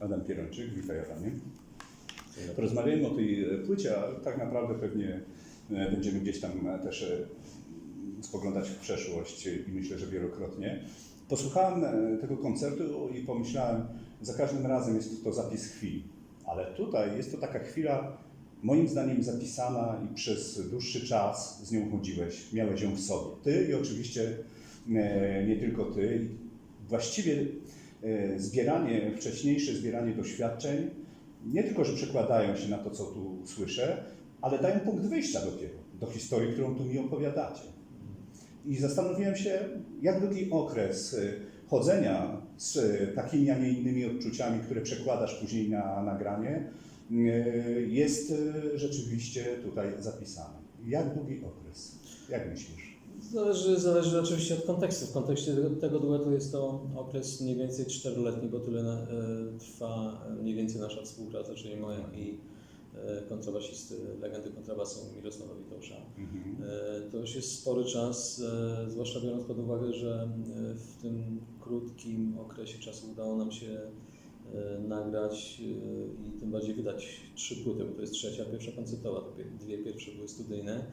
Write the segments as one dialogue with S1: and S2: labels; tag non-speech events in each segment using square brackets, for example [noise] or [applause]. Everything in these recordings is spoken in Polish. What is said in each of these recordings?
S1: Adam Pierończyk, witaj Adamie. Porozmawiajmy o tej e, płycie, a tak naprawdę pewnie e, będziemy gdzieś tam e, też spoglądać w przeszłość i myślę, że wielokrotnie. Posłuchałem tego koncertu i pomyślałem, za każdym razem jest to zapis chwili, ale tutaj jest to taka chwila, moim zdaniem zapisana i przez dłuższy czas z nią chodziłeś, miałeś ją w sobie. Ty i oczywiście e, nie tylko ty. Właściwie e, zbieranie, wcześniejsze zbieranie doświadczeń nie tylko, że przekładają się na to, co tu słyszę, ale dają punkt wyjścia dopiero do historii, którą tu mi opowiadacie. I zastanowiłem się, jak długi okres y, chodzenia z takimi, a nie innymi odczuciami, które przekładasz później na nagranie, jest y, rzeczywiście tutaj zapisany. Jak długi okres? Jak myślisz?
S2: Zależy, zależy oczywiście od kontekstu. W kontekście tego, duetu jest to okres mniej więcej czteroletni, bo tyle e, trwa mniej więcej nasza współpraca, czyli moja i e, kontrabasisty, legendy kontrabasu Mirosława Witołsza.
S1: Mhm.
S2: E, To już jest spory czas, e, zwłaszcza biorąc pod uwagę, że e, w tym krótkim okresie czasu udało nam się e, nagrać e, i tym bardziej wydać trzy płyty, bo to jest trzecia, pierwsza koncertowa, dwie pierwsze były studyjne.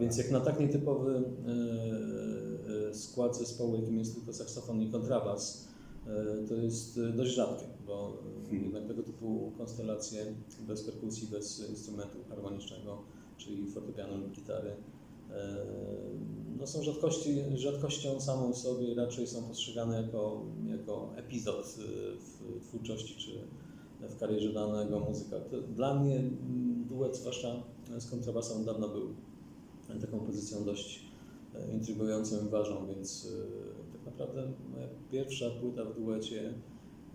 S2: Więc jak na tak nietypowy e, e, skład zespołu, jakim jest tylko saksofon i kontrabas, e, to jest e, dość rzadkie, bo e,
S1: Hmm.
S2: jednak tego typu konstelacje bez perkusji, bez instrumentu harmonicznego, czyli fortepianu lub gitary, e, no są rzadkości, rzadkością samą w sobie, raczej są postrzegane jako, jako epizod e, w twórczości czy w karierze danego muzyka. Dla mnie mm, duet, zwłaszcza z kontrabasem, od dawna był taką pozycją dość e, intrygującą i ważną, więc e, tak naprawdę moja pierwsza płyta w duecie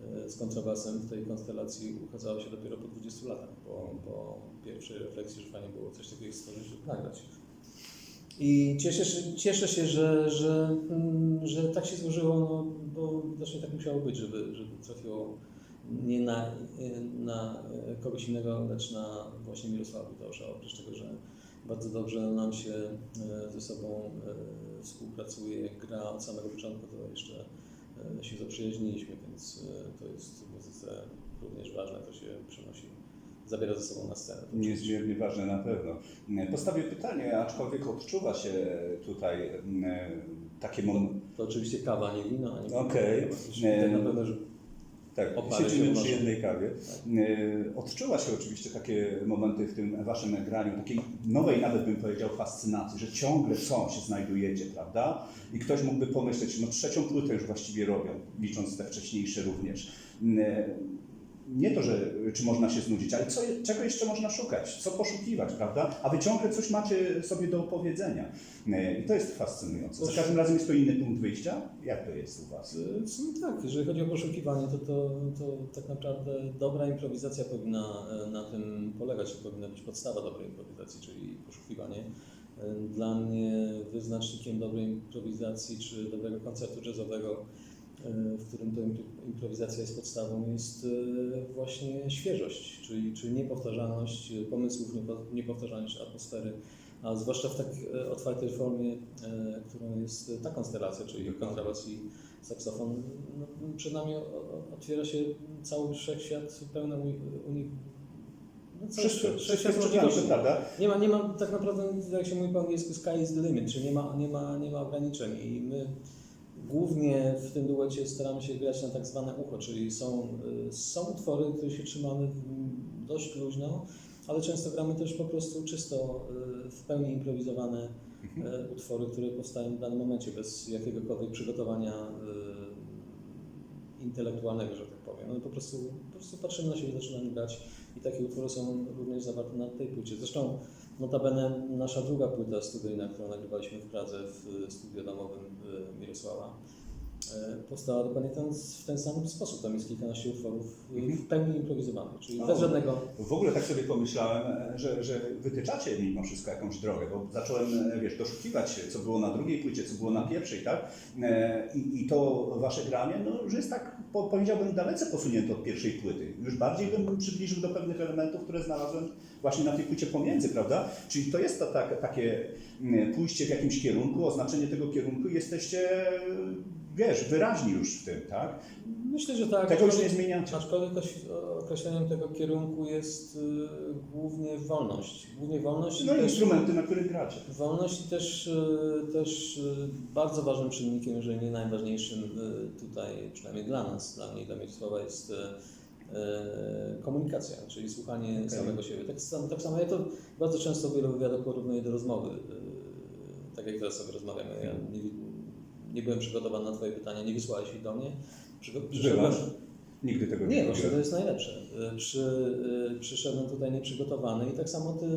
S2: e, z kontrabasem w tej konstelacji ukazała się dopiero po 20 latach, po, po pierwszej refleksji, że fajnie było coś takiego stworzyć lub nagrać. I cieszę cieszę się że, że, mm, że tak się złożyło, no, bo widocznie tak musiało być, żeby, żeby trafiło nie na, na kogoś innego, lecz na właśnie Mirosława Witołsza. Oprócz tego, że bardzo dobrze nam się e, ze sobą e, współpracuje, gra od samego początku, to jeszcze e, się zaprzyjaźniliśmy, więc to jest w muzyce również ważne, to się przenosi, zabiera ze sobą na scenę. To
S1: Niezmiernie ważne na pewno. Postawię pytanie, aczkolwiek odczuwa się tutaj mm, takie momenty.
S2: To oczywiście kawa, nie wino, ani
S1: Okej.
S2: Tak na pewno, że
S1: Tak, siedzimy
S2: się
S1: przy jednej kawie. E, Odczuwa się oczywiście takie momenty w tym waszym nagraniu, takiej nowej nawet bym powiedział fascynacji, że ciągle coś znajdujecie, prawda? I ktoś mógłby pomyśleć, no trzecią płytę już właściwie robią, licząc te wcześniejsze również. E, Nie to, że czy można się znudzić, ale co, czego jeszcze można szukać, co poszukiwać, prawda? A wy ciągle coś macie sobie do opowiedzenia. E, I to jest fascynujące. Za każdym razem jest to inny punkt wyjścia. Jak to jest u was?
S2: Sumie tak, jeżeli chodzi o poszukiwanie, to, to, to tak naprawdę dobra improwizacja powinna e, na tym polegać, to powinna być podstawa dobrej improwizacji, czyli poszukiwanie. E, Dla mnie wyznacznikiem dobrej improwizacji czy dobrego koncertu jazzowego, e, w którym to impro- improwizacja jest podstawą, jest e, właśnie świeżość, czyli, czyli niepowtarzalność e, pomysłów, niepo- niepowtarzalność atmosfery, a zwłaszcza w tak e, otwartej formie, e, którą jest ta konstelacja, czyli kontrabas i saksofon, no, przed nami otwiera się cały wszechświat pełny uni, uni, no, wszechświat możliwości.
S1: prawda?
S2: Nie ma, nie ma tak naprawdę, jak się mówi po angielsku, sky is the limit, czyli nie ma, nie ma, nie ma ograniczeń i my głównie w tym duecie staramy się grać na tak zwane ucho, czyli są, y, są utwory, które się trzymamy dość luźno, ale często gramy też po prostu czysto y, w pełni improwizowane
S1: Mhm.
S2: y, utwory, które powstają w danym momencie bez jakiegokolwiek przygotowania intelektualnego, że tak powiem. No, po, prostu, po prostu patrzymy na siebie, zaczynamy grać i takie utwory są również zawarte na tej płycie. Zresztą notabene nasza druga płyta studyjna, którą nagrywaliśmy w Pradze w studio domowym y, Mirosława, e, powstała dokładnie ten, w ten sam sposób. Tam jest kilkanaście utworów e,
S1: Mhm.
S2: w pełni improwizowanych, czyli bez żadnego
S1: W ogóle tak sobie pomyślałem, e, że, że wytyczacie mimo wszystko jakąś drogę, bo zacząłem, e, wiesz, doszukiwać się, co było na drugiej płycie, co było na pierwszej, tak? E, I, i to wasze granie, no, że jest tak, po, powiedziałbym, dalece posunięte od pierwszej płyty. Już bardziej bym przybliżył do pewnych elementów, które znalazłem właśnie na tej płycie pomiędzy, prawda? Czyli to jest to tak, takie mm, pójście w jakimś kierunku, oznaczenie tego kierunku, jesteście, wiesz, wyraźni już w tym, tak?
S2: Myślę, że tak.
S1: Tego już nie zmieniacie.
S2: Aczkolwiek określeniem tego kierunku jest y, głównie wolność. Głównie wolność
S1: No i instrumenty, na których gracie.
S2: wolność też, y, też y, bardzo ważnym czynnikiem, jeżeli nie najważniejszym tutaj, przynajmniej dla nas, dla mnie i dla Mieczysława jest komunikacja, czyli słuchanie
S1: Okej.
S2: samego siebie. Tak, sam- tak samo ja to bardzo często w wielu wywiadach porównuję do rozmowy, tak jak teraz sobie rozmawiamy. Ja nie, nie byłem przygotowany na Twoje pytania, nie wysłałeś ich do mnie.
S1: Bywasz? Nigdy tego nie
S2: nie, właśnie to jest najlepsze. Y, Przy, y, przyszedłem tutaj nieprzygotowany i tak samo ty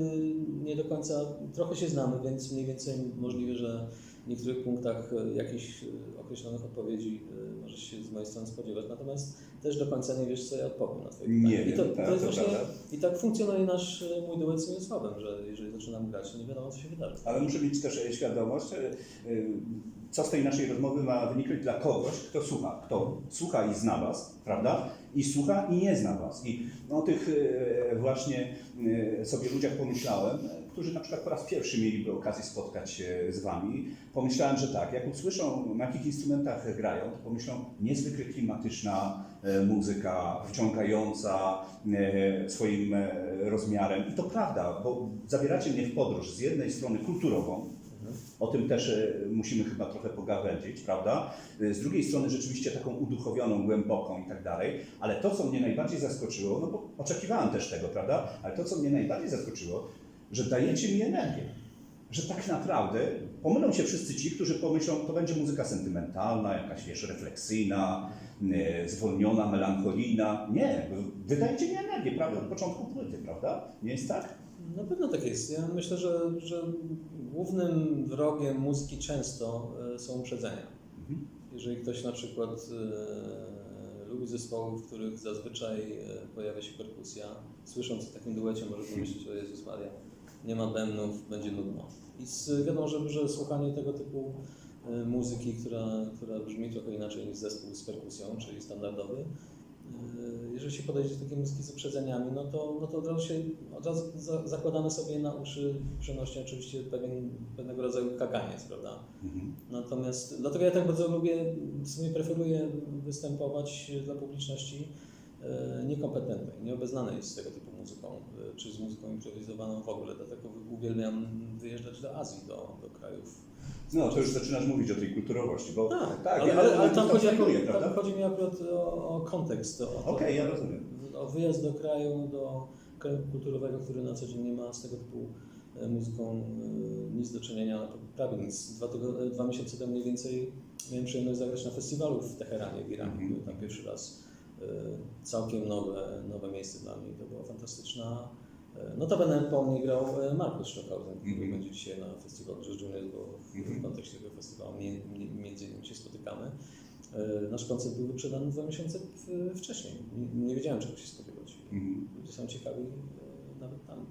S2: nie do końca, trochę się znamy, więc mniej więcej możliwe, że w niektórych punktach y, jakichś y, określonych odpowiedzi y, możesz się z mojej strony spodziewać, natomiast też do końca nie wiesz, co ja odpowiem na twoje pytanie.
S1: Nie
S2: I to,
S1: tak,
S2: to jest
S1: to
S2: właśnie,
S1: prawda.
S2: i tak funkcjonuje nasz mój duet z Mirosławem, że jeżeli zaczynam grać, to nie wiadomo, co się wydarzy.
S1: Ale muszę mieć też e, świadomość, e, e, co z tej naszej rozmowy ma wyniknąć dla kogoś, kto słucha. Kto słucha i zna Was, prawda? I słucha i nie zna Was. I o tych e, właśnie e, sobie ludziach pomyślałem, e, którzy na przykład po raz pierwszy mieliby okazję spotkać się z Wami. Pomyślałem, że tak, jak usłyszą na jakich instrumentach grają, to pomyślą niezwykle klimatyczna e, muzyka, wciągająca e, swoim e, rozmiarem. I to prawda, bo zabieracie mnie w podróż z jednej strony kulturową, o tym też musimy chyba trochę pogawędzić, prawda? Z drugiej strony rzeczywiście taką uduchowioną, głęboką i tak dalej, ale to, co mnie najbardziej zaskoczyło, no bo oczekiwałem też tego, prawda? Ale to, co mnie najbardziej zaskoczyło, że dajecie mi energię. Że tak naprawdę pomylą się wszyscy ci, którzy pomyślą, to będzie muzyka sentymentalna, jakaś wiesz, refleksyjna, e, zwolniona, melancholijna. Nie, wy dajecie mi energię, prawda? Od początku płyty, prawda? Nie jest tak?
S2: Na pewno tak jest. Ja myślę, że, że głównym wrogiem muzyki często y, są uprzedzenia.
S1: Mhm.
S2: Jeżeli ktoś na przykład e, lubi zespoły, w których zazwyczaj e, pojawia się perkusja, słysząc o takim duecie może pomyśleć, o Jezus Maria, nie ma bębnów, będzie nudno. I z, wiadomo, że, że słuchanie tego typu e, muzyki, która, która brzmi trochę inaczej niż zespół z perkusją, czyli standardowy, e, jeżeli się podejdzie do takiej muzyki z uprzedzeniami, no to, no to od razu się od razu za, zakładamy sobie na uszy przenośnie oczywiście pewien, pewnego rodzaju kaganiec, prawda?
S1: Mhm.
S2: Natomiast dlatego ja tak bardzo lubię, w sumie preferuję występować dla publiczności niekompetentnej, nieobeznanej z tego typu muzyką, e, czy z muzyką improwizowaną w ogóle. Dlatego uwielbiam wyjeżdżać do Azji, do, do krajów.
S1: No, to już zaczynasz mówić o tej kulturowości, bo
S2: Tak,
S1: tak
S2: ale, ale, ale tam,
S1: tam
S2: chodzi, akurat,
S1: prawda?
S2: tam chodzi mi akurat o, o kontekst,
S1: Okej, ja rozumiem.
S2: o wyjazd do kraju, do kraju kulturowego, który na co dzień nie ma z tego typu e, muzyką e, nic do czynienia, prawie nic. Dwa, e, dwa miesiące temu mniej więcej miałem przyjemność zagrać na festiwalu w Teheranie w Iranie.
S1: Mhm.
S2: Byłem tam pierwszy raz. E, Całkiem nowe, nowe miejsce dla mnie. To była fantastyczna. e, Notabene po mnie grał e, Markus Stockhausen, który
S1: Mhm.
S2: będzie dzisiaj na festiwalu Jazz Junior, bo w
S1: Mhm.
S2: kontekście tego festiwalu mi- mi- między innymi się spotykamy. Nasz koncert był wyprzedany dwa miesiące w- wcześniej. Nie, nie wiedziałem, czego się spodziewać.
S1: Mhm.
S2: Ludzie są ciekawi nawet tam.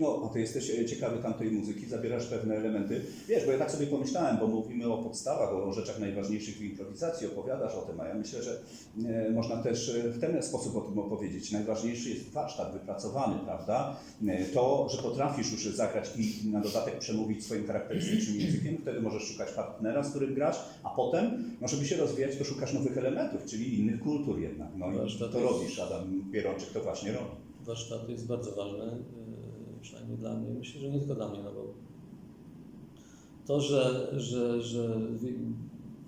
S1: No, a ty jesteś e, ciekawy tamtej muzyki, zabierasz pewne elementy. Wiesz, bo ja tak sobie pomyślałem, bo mówimy o podstawach, o rzeczach najważniejszych w improwizacji, opowiadasz o tym, a ja myślę, że e, można też e, w ten sposób o tym opowiedzieć. Najważniejszy jest warsztat wypracowany, prawda? To, że potrafisz już zagrać i na dodatek przemówić swoim charakterystycznym [clears throat] językiem, wtedy możesz szukać partnera, z którym grasz, a potem, no żeby się rozwijać, to szukasz nowych elementów, czyli innych kultur jednak. No i to robisz, Adam Pierończyk to właśnie robi.
S2: Warsztat jest bardzo ważny, przynajmniej dla mnie. Myślę, że nie tylko dla mnie, no bo to, że, że, że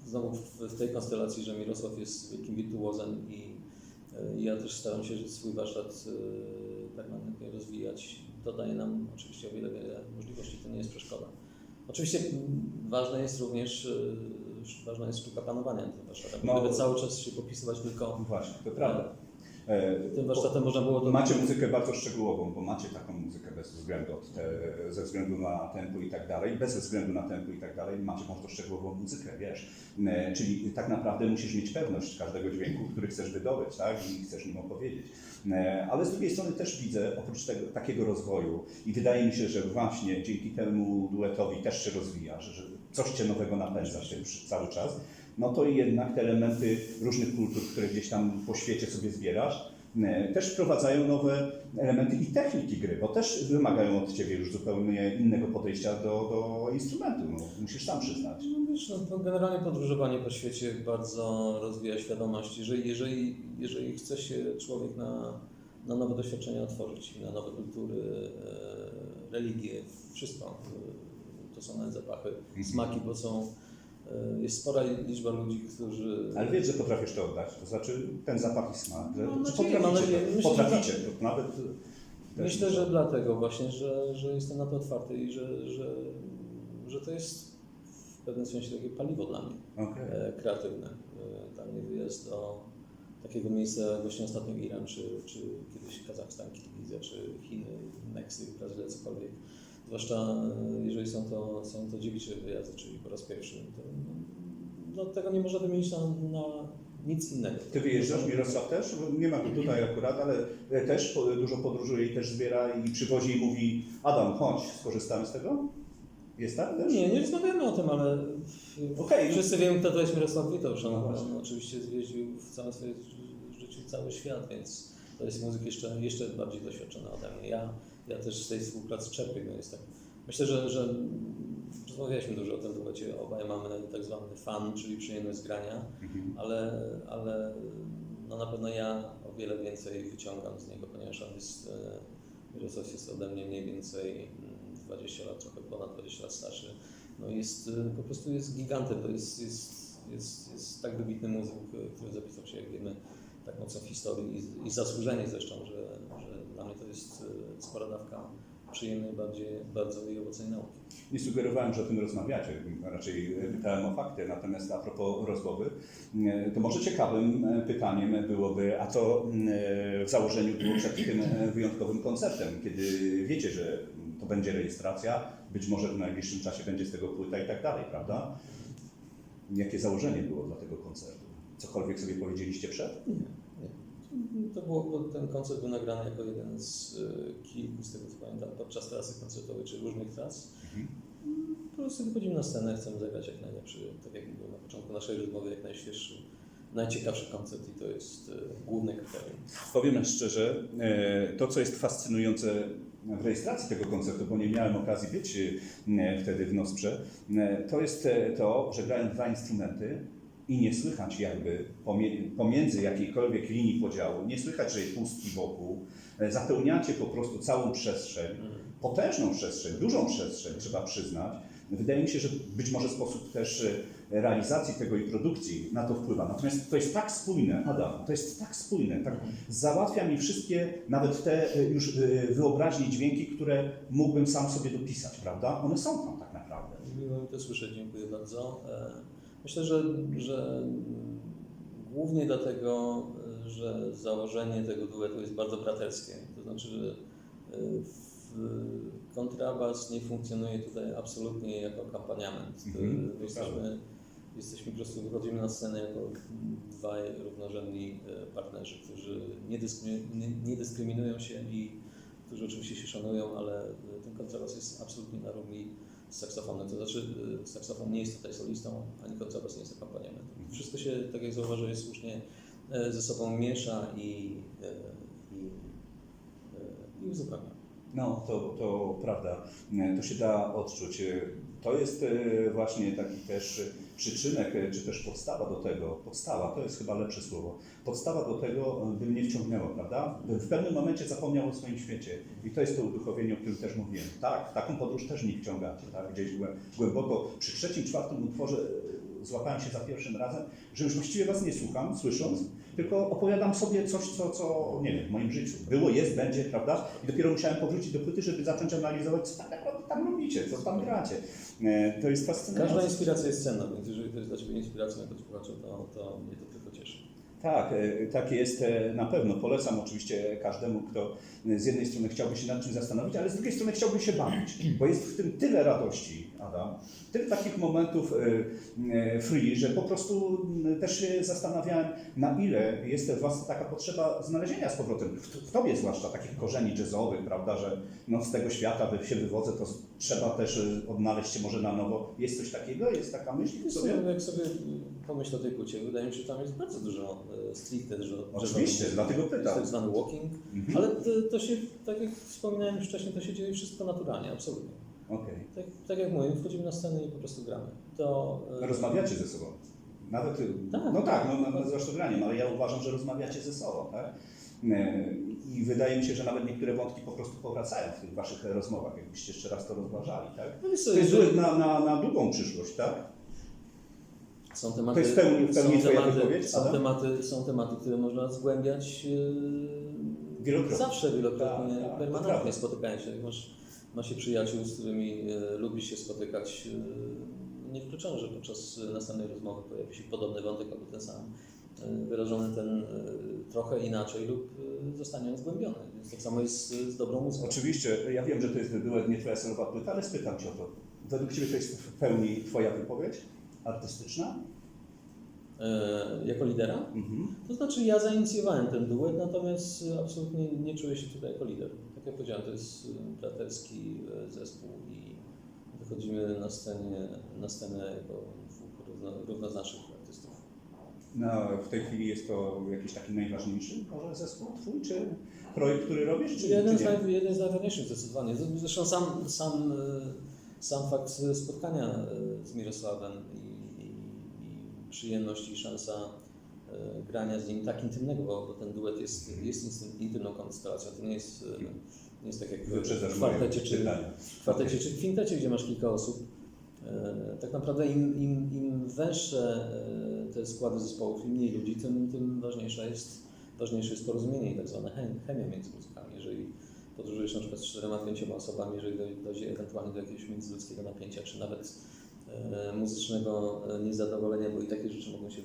S2: znowu w, tej konstelacji, że Mirosław jest wielkim wirtuozem i e, ja też staram się swój warsztat e, permanentnie rozwijać, to daje nam oczywiście o wiele, wiele możliwości, to nie jest przeszkoda. Oczywiście ważne jest również, e, ważna jest sztuka panowania tym warsztatem.
S1: No.
S2: Gdyby cały czas się popisywać tylko
S1: Właśnie, to prawda. E,
S2: Tym warsztatem można było to...
S1: Macie muzykę bardzo szczegółową, bo macie taką muzykę bez względu od te, ze względu na tempo i tak dalej, bez względu na tempo i tak dalej, macie bardzo szczegółową muzykę, wiesz. E, Czyli tak naprawdę musisz mieć pewność każdego dźwięku, który chcesz wydobyć, tak? I chcesz nim opowiedzieć. E, Ale z drugiej strony też widzę, oprócz tego, takiego rozwoju i wydaje mi się, że właśnie dzięki temu duetowi też się rozwijasz, że coś Cię nowego napędza w tym przy- cały czas, no to jednak te elementy różnych kultur, które gdzieś tam po świecie sobie zbierasz, e, też wprowadzają nowe elementy i techniki gry, bo też wymagają od Ciebie już zupełnie innego podejścia do, do instrumentu, no, musisz sam przyznać.
S2: No wiesz, no, to generalnie podróżowanie po świecie bardzo rozwija świadomość. Jeżeli, jeżeli, jeżeli chce się człowiek na, na nowe doświadczenia otworzyć, na nowe kultury, e, religie, wszystko, e, to są nawet zapachy, smaki, bo są, jest spora liczba ludzi, którzy...
S1: Ale wiesz, że potrafisz to oddać, to znaczy ten zapach i smak, że
S2: Mam
S1: czy
S2: nadzieję, mam
S1: potraficie, to,
S2: Myślę, że
S1: potraficie, to nawet...
S2: Myślę, że dlatego właśnie, że, że jestem na to otwarty i że, że, że to jest w pewnym sensie takie paliwo dla mnie.
S1: Okej.
S2: e, kreatywne. E, Dla mnie wyjazd do takiego miejsca, właśnie ostatnio Iran, czy, czy kiedyś Kazachstan, Kirgizja, czy Chiny, Meksyk, Brazylia, cokolwiek. Zwłaszcza e, jeżeli są to, są to dziewicze wyjazdy, czyli po raz pierwszy, to no, tego nie można wymienić na, na nic innego.
S1: Ty wyjeżdżasz, Mirosław też? Nie ma go tutaj akurat, ale też po- dużo podróżuje i też zbiera i przywozi i mówi Adam, chodź, skorzystamy z tego? Jest tak też?
S2: Nie, nie rozmawiamy o tym, ale
S1: Okej.
S2: wszyscy wiemy, kto to jest Mirosław Witosz. On,
S1: No
S2: on oczywiście zjeździł w całym swoim życiu cały świat, więc to jest muzyk jeszcze, jeszcze bardziej doświadczony ode mnie. Ja, ja też z tej współpracy czerpię, no jest tak. Myślę, że, że rozmawialiśmy dużo o tym duecie. Obaj mamy tak zwany fan, czyli przyjemność grania,
S1: Mhm.
S2: ale, ale no na pewno ja o wiele więcej wyciągam z niego, ponieważ on jest, e, Mirosław jest ode mnie mniej więcej mm, 20 lat, trochę ponad 20 lat starszy. No jest, e, po prostu jest gigantem, to jest, jest, jest, jest tak wybitny muzyk, który zapisał się, jak wiemy, tak mocno w historii i, i zasłużenie zresztą, że, że dla mnie to jest e, spora dawka przyjemnej, bardziej, bardzo i owocnej nauki.
S1: Nie sugerowałem, że o tym rozmawiacie, raczej pytałem o fakty. Natomiast a propos rozmowy, e, to może ciekawym e, pytaniem byłoby, a e, w założeniu było przed tym wyjątkowym koncertem, kiedy wiecie, że to będzie rejestracja, być może w najbliższym czasie będzie z tego płyta i tak dalej, prawda? Jakie założenie było dla tego koncertu? Cokolwiek sobie powiedzieliście przed?
S2: Nie, nie. To było, ten koncert był nagrany jako jeden z y, kilku, z tego co pamiętam, podczas trasy koncertowej, czy różnych tras.
S1: Mhm.
S2: Po prostu wychodzimy na scenę, chcemy zagrać jak najlepszy, tak jak mówiłem na początku naszej rozmowy, jak najświeższy, najciekawszy koncert i to jest y, główne kryterium.
S1: Powiem szczerze, e, to co jest fascynujące w rejestracji tego koncertu, bo nie miałem okazji być e, wtedy w Nosprze, e, to jest to, że grają dwa instrumenty i nie słychać jakby pomiędzy jakiejkolwiek linii podziału, nie słychać, że jest pustki wokół, E, zapełniacie po prostu całą przestrzeń, potężną przestrzeń, dużą przestrzeń, trzeba przyznać. Wydaje mi się, że być może sposób też e, realizacji tego i produkcji na to wpływa. Natomiast to jest tak spójne, Adam, to jest tak spójne, tak załatwia mi wszystkie, nawet te e, już wyobraźnie dźwięki, które mógłbym sam sobie dopisać, prawda? One są tam tak naprawdę.
S2: Miło mi to słyszeć, dziękuję bardzo. Myślę, że, że mm, głównie dlatego, że założenie tego duetu jest bardzo braterskie. To znaczy, że e, kontrabas nie funkcjonuje tutaj absolutnie jako akompaniament.
S1: Mhm,
S2: E, Jesteśmy, jesteśmy po prostu wychodzimy na scenę jako dwaj równorzędni e, partnerzy, którzy nie, nie, nie dyskryminują się i którzy oczywiście się szanują, ale e, ten kontrabas jest absolutnie na równi saksofonem. To znaczy, y, saksofon nie jest tutaj solistą, ani kontrabas nie jest akompaniamentem. Wszystko się, tak jak zauważyłeś słusznie, e, ze sobą miesza i, e, i, e, i uzupełnia.
S1: No, to, to prawda. To się da odczuć. To jest właśnie taki też przyczynek, e, czy też podstawa do tego, podstawa, to jest chyba lepsze słowo, podstawa do tego, e, by mnie wciągnęło, prawda? W pewnym momencie zapomniał o swoim świecie i to jest to uduchowienie, o którym też mówiłem. Tak, taką podróż też nie wciągacie, tak? Gdzieś głę- głęboko, przy trzecim, czwartym utworze e, złapałem się za pierwszym razem, że już właściwie Was nie słucham, słysząc, tylko opowiadam sobie coś, co, co nie wiem, w moim życiu było, jest, będzie, prawda? I dopiero musiałem powrócić do płyty, żeby zacząć analizować, co tak tam robicie, co tam gracie. E, To jest fascynujące.
S2: Każda inspiracja jest cenna, więc jeżeli to jest dla Ciebie inspiracją jako słuchacza, to, to mnie to tylko cieszy.
S1: Tak, e, tak jest e, na pewno. Polecam oczywiście każdemu, kto z jednej strony chciałby się nad czymś zastanowić, ale z drugiej strony chciałby się bawić, bo jest w tym tyle radości, Adam, tyle takich momentów e, e, free, że po prostu m, też się zastanawiałem, na ile jest w Was taka potrzeba znalezienia z powrotem, w, Tobie zwłaszcza, takich korzeni jazzowych, prawda, że no, z tego świata wy- się wywodzę, to trzeba też odnaleźć się może na nowo. Jest coś takiego? Jest taka myśl
S2: Wiesz
S1: sobie?
S2: jak sobie pomyślę o tej płycie, wydaje mi się, że tam jest bardzo dużo e, stricte, że
S1: Oczywiście, dlatego pytam.
S2: tak zwany walking,
S1: Mhm.
S2: ale to, to się, tak jak wspominałem już wcześniej, to się dzieje wszystko naturalnie, absolutnie.
S1: Okej.
S2: Tak, tak jak mówię, wchodzimy na scenę i po prostu gramy. To, e,
S1: Rozmawiacie ze sobą. Nawet,
S2: Tak.
S1: no tak, no, no, nazywasz to graniem, ale ja uważam, że rozmawiacie ze sobą. Tak? E, I wydaje mi się, że nawet niektóre wątki po prostu powracają w tych waszych rozmowach, jakbyście jeszcze raz to rozważali. Tak?
S2: No
S1: To jest
S2: jeżeli-
S1: na, na, na długą przyszłość, tak?
S2: Są tematy,
S1: To jest pełni- w pełni
S2: są tematy,
S1: wypowiedź,
S2: są tematy, są tematy, które można zgłębiać e,
S1: Wielokrotnie.
S2: zawsze, wielokrotnie,
S1: Tak, tak,
S2: permanentnie spotykając się. Masz, się przyjaciół, z którymi e, lubisz się spotykać, e, niewykluczone, że podczas e, następnej rozmowy pojawi się podobny wątek albo ten sam, wyrażony ten trochę inaczej lub zostanie on zgłębiony. Więc tak samo jest z, dobrą muzyką.
S1: Oczywiście, ja wiem, że to jest duet, nie twoja solowa płyta, ale spytam cię o to. Według ciebie to jest w pełni twoja wypowiedź artystyczna?
S2: Jako lidera?
S1: Mhm.
S2: To znaczy ja zainicjowałem ten duet, natomiast absolutnie nie czuję się tutaj jako lider. Jak powiedziałem, to jest e, braterski e, zespół i wychodzimy na, scenie, na scenę jako dwóch równo, równoznacznych artystów.
S1: No, w tej chwili jest to jakiś taki najważniejszy może zespół twój, czy projekt, który robisz, czy,
S2: Jeden
S1: czy
S2: z, naj, jeden z najważniejszych zdecydowanie. Zresztą sam, sam, e, sam fakt spotkania z Mirosławem i, i, i przyjemność i szansa grania z nim tak intymnego, bo, bo ten duet jest, jest intymną konstelacją. To nie jest, e, nie jest tak jak w kwartecie czy, kwartecie czy kwintecie, gdzie masz kilka osób. E, Tak naprawdę im, im, im węższe e, te składy zespołów, im mniej ludzi, tym, tym ważniejsza jest, ważniejsze jest porozumienie i tak zwana chem- chemia między muzykami. Jeżeli podróżujesz na przykład z czterema, pięcioma osobami, jeżeli doj- dojdzie ewentualnie do jakiegoś międzyludzkiego napięcia, czy nawet e, muzycznego e, niezadowolenia, bo i takie rzeczy mogą się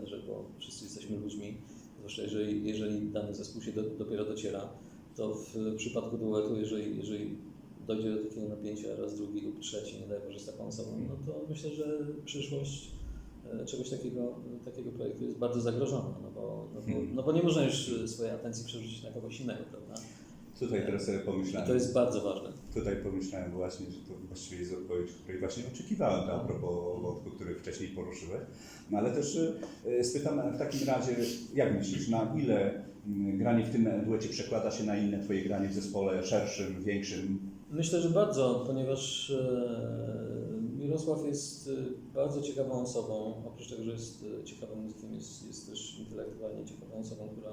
S2: wydarzyć, bo wszyscy jesteśmy ludźmi, zwłaszcza jeżeli, jeżeli dany zespół się do, dopiero dociera, to w przypadku duetu, jeżeli, jeżeli dojdzie do takiego napięcia raz, drugi lub trzeci, nie daj Boże z taką osobą, no to myślę, że przyszłość e, czegoś takiego, takiego projektu jest bardzo zagrożona, no bo, no bo,
S1: Hmm.
S2: no bo nie można już swojej atencji przerzucić na kogoś innego, prawda?
S1: Tutaj teraz sobie pomyślałem.
S2: to jest bardzo ważne.
S1: Tutaj pomyślałem właśnie, że to właściwie jest odpowiedź, której właśnie oczekiwałem to a propos wątku, który wcześniej poruszyłeś. No ale też e, spytam w takim razie, jak myślisz, na ile mm, granie w tym duecie przekłada się na inne Twoje granie w zespole szerszym, większym?
S2: Myślę, że bardzo, ponieważ e, Mirosław jest e, bardzo ciekawą osobą. Oprócz tego, że jest e, ciekawym muzykiem, jest, jest też intelektualnie ciekawą osobą, która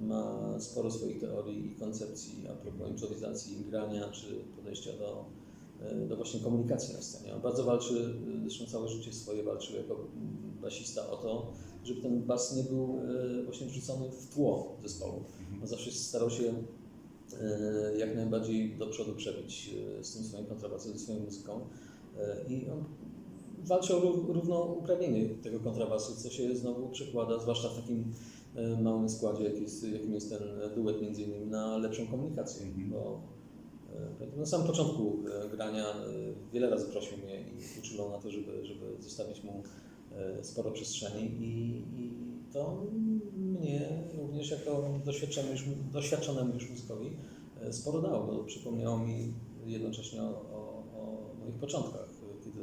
S2: ma sporo swoich teorii i koncepcji a propos improwizacji, grania czy podejścia do, e, do właśnie komunikacji na scenie. On bardzo walczy, zresztą całe życie swoje walczył jako basista o to, żeby ten bas nie był e, właśnie wrzucony w tło zespołu. On zawsze starał się e, jak najbardziej do przodu przebić z tym swoim kontrabasem, ze swoją muzyką. I on walczy o rów- równouprawnienie tego kontrabasu, co się znowu przekłada, zwłaszcza w takim e, małym składzie, jak jest, jakim jest ten duet między innymi, na lepszą komunikację.
S1: Mhm.
S2: Bo e, na samym początku e, grania wiele razy prosił mnie i uczulał na to, żeby, żeby zostawić mu sporo przestrzeni i, i to mnie również jako doświadczonemu już, doświadczonemu już muzykowi sporo dało, bo przypomniało mi jednocześnie o, o, o moich początkach,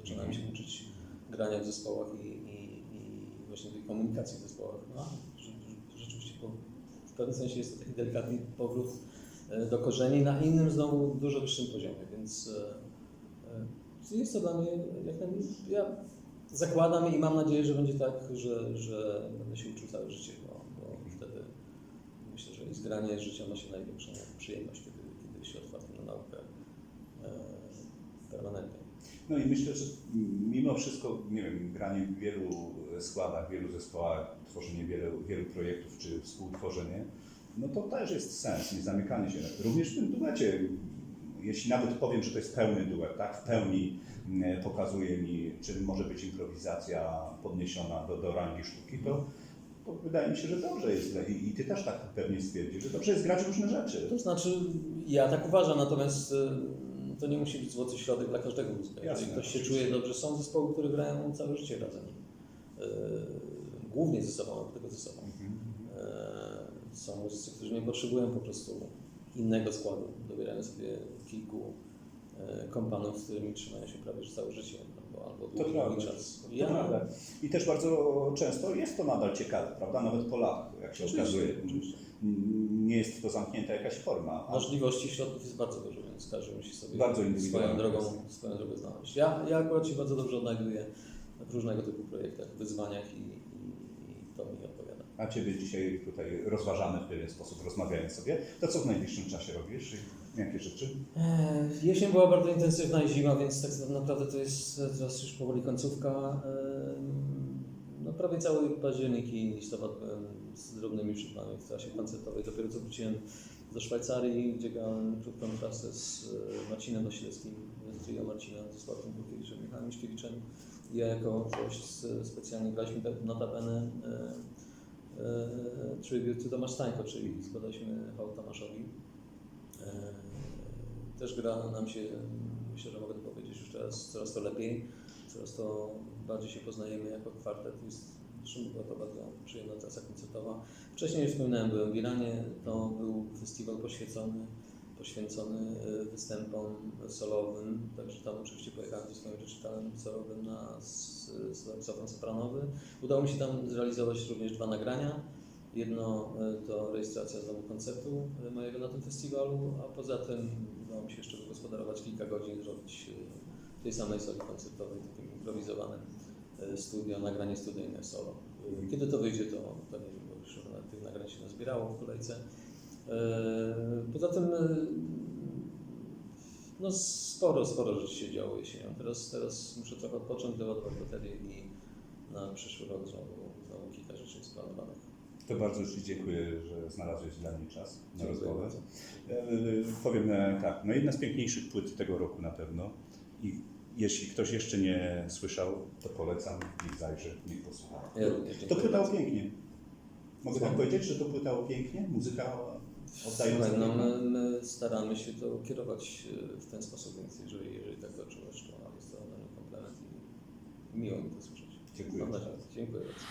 S2: zaczynałem się uczyć grania w zespołach i, i, i właśnie tej komunikacji w zespołach. No, rzeczywiście po, w pewnym sensie jest to taki delikatny powrót e, do korzeni na innym, znowu dużo wyższym poziomie, więc e, e, jest to dla mnie jak najmniej. Ja zakładam i mam nadzieję, że będzie tak, że, że będę się uczył całe życie, bo, bo wtedy myślę, że z grania życia ma się największą przyjemność, kiedy, kiedy się otwarty na naukę e, permanentnie.
S1: No i myślę, że mimo wszystko, nie wiem, granie w wielu składach, wielu zespołach, tworzenie wielu, wielu projektów czy współtworzenie, no to też jest sens, nie zamykanie się. Również w tym duecie, jeśli nawet powiem, że to jest pełny duet, tak, w pełni mm, pokazuje mi, czym może być improwizacja podniesiona do, do rangi sztuki, to, to wydaje mi się, że dobrze jest i, i ty też tak pewnie stwierdzisz, że dobrze jest grać różne rzeczy.
S2: To znaczy, ja tak uważam, natomiast y, to nie musi być złoty środek dla każdego muzyka. Jeżeli ktoś się czuje dobrze, są zespoły, które grają całe życie razem. Y, Głównie ze sobą, albo tylko ze sobą.
S1: Mhm.
S2: E, Są muzycy, którzy nie potrzebują po prostu innego składu. Dobierają sobie kilku e, kompanów, z którymi trzymają się prawie że całe życie albo,
S1: To prawda.
S2: czas.
S1: To prawda. I też bardzo często jest to nadal ciekawe, prawda? Nawet po latach, jak się
S2: Oczywiście,
S1: okazuje.
S2: oczywiście.
S1: Nie jest to zamknięta jakaś forma. a-
S2: Możliwości środków jest bardzo dużo, każdy musi sobie
S1: Bardzo
S2: swoją drogą, swoją drogą znaleźć. Ja, ja akurat się bardzo dobrze odnajduję w różnego typu projektach, wyzwaniach i, i, i to mi odpowiada.
S1: A Ciebie dzisiaj tutaj rozważamy w pewien sposób, rozmawiając sobie. To co w najbliższym czasie robisz? Jakie rzeczy?
S2: E, Jesień była bardzo intensywna i zima, więc tak naprawdę to jest teraz już powoli końcówka. E, No prawie cały październik i listopad byłem z drobnymi przerwami w trasie koncertowej. Dopiero co wróciłem do Szwajcarii, gdzie grałem krótką trasę z e, Marcinem Wasilewskim, z trio Marcina, ze Sławkiem Kurkiewiczem, Michałem Miśkiewiczem. Ja jako gość specjalnie graliśmy notabene e, e, tribute to Tomasz Stańko, czyli składaliśmy hołd Tomaszowi. E, Też gra nam się, myślę, że mogę to powiedzieć już teraz, coraz to lepiej, coraz to bardziej się poznajemy jako kwartet. Jest, była to bardzo przyjemna trasa koncertowa. Wcześniej już wspominałem, byłem w Iranie, to był festiwal poświęcony, poświęcony e, występom solowym, także tam oczywiście pojechałem ze swoim recitalem solowym na saksofon sopranowy. Udało mi się tam zrealizować również dwa nagrania. Jedno e, to rejestracja z domu koncertu e, mojego na tym festiwalu, a poza tym udało mi się jeszcze wygospodarować kilka godzin, zrobić w tej samej sali koncertowej, takim improwizowanym studio, nagranie studyjne solo. E, Kiedy to wyjdzie, to, to nie wiem, bo już tych nagrań się nazbierało w kolejce. E, Poza tym e, no sporo, sporo rzeczy się działo jesienią. Teraz, teraz muszę trochę odpocząć, doładować baterię i na przyszły rok znowu, znowu kilka rzeczy jest planowanych.
S1: To bardzo Ci dziękuję, że znalazłeś dla mnie czas na rozmowę. E, Powiem e, tak, no jedna z piękniejszych płyt tego roku na pewno. I jeśli ktoś jeszcze nie słyszał, to polecam, niech zajrzy, niech posłucha.
S2: Ja
S1: To płytało pięknie. Mogę tak powiedzieć, że to płytało pięknie? Muzyka oddająca
S2: Słuchaj, no my, my staramy się to kierować e, w ten sposób, więc jeżeli, jeżeli tak to to jest to komplement i miło mi to słyszeć.
S1: Dziękuję.
S2: Mam nadzieję. Dziękuję bardzo.